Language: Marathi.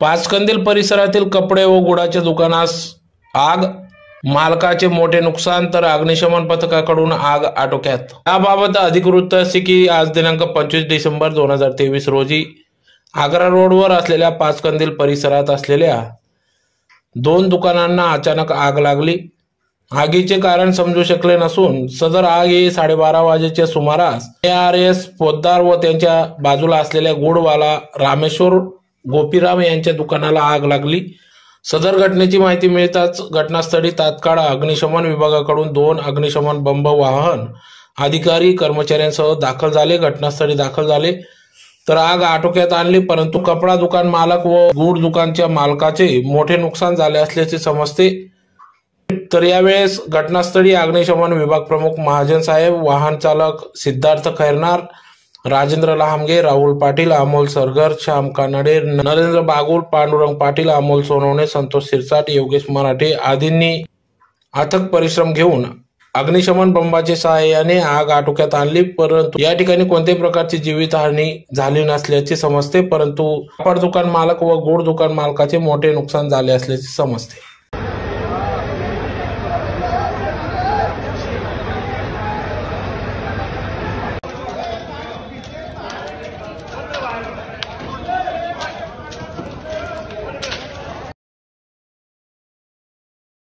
पाचकंदील परिसरातील कपडे व गुडाच्या दुकानास आग मालकाचे मोठे नुकसान तर अग्निशमन पथकाकडून आग आटोक्यात. याबाबत अधिक वृत्त असे की आज दिनांक पंचवीस डिसेंबर दोन हजार तेवीस रोजी आग्रा रोडवर असलेल्या पाचकंदील परिसरात असलेल्या दोन दुकानांना अचानक आग लागली. आगीचे कारण समजू शकले नसून सदर आग ही साडेबारा वाजेच्या सुमारास ए आर एस पोद्दार व त्यांच्या बाजूला असलेल्या गुडवाला रामेश्वर गोपीराम यांच्या दुकानाला आग लागली. सदर घटनेची माहिती मिळताच घटनास्थळी तात्काळ अग्निशमन विभागाकडून दोन अग्निशमन बंब वाहन अधिकारी कर्मचाऱ्यांसह दाखल झाले. घटनास्थळी दाखल झाले. तर आग आटोक्यात आणली परंतु कपडा दुकान मालक व गुड दुकानच्या मालकाचे मोठे नुकसान झाले असल्याचे समजते. तर यावेळेस घटनास्थळी अग्निशमन विभाग प्रमुख महाजन साहेब वाहन चालक सिद्धार्थ खैरनार राजेंद्र लहामगे राहुल पाटील अमोल सरगर श्याम कानडे नरेंद्र बागुल पांडुरंग पाटील अमोल सोनवणे संतोष सिरसाट योगेश मराठे आदींनी अथक परिश्रम घेऊन अग्निशमन बंबाच्या सहाय्याने आग आटोक्यात आणली. परंतु या ठिकाणी कोणत्याही प्रकारची जीवितहानी झाली नसल्याचे समजते. परंतु दुकान मालक व गोड दुकान मालकाचे मोठे नुकसान झाले असल्याचे समजते.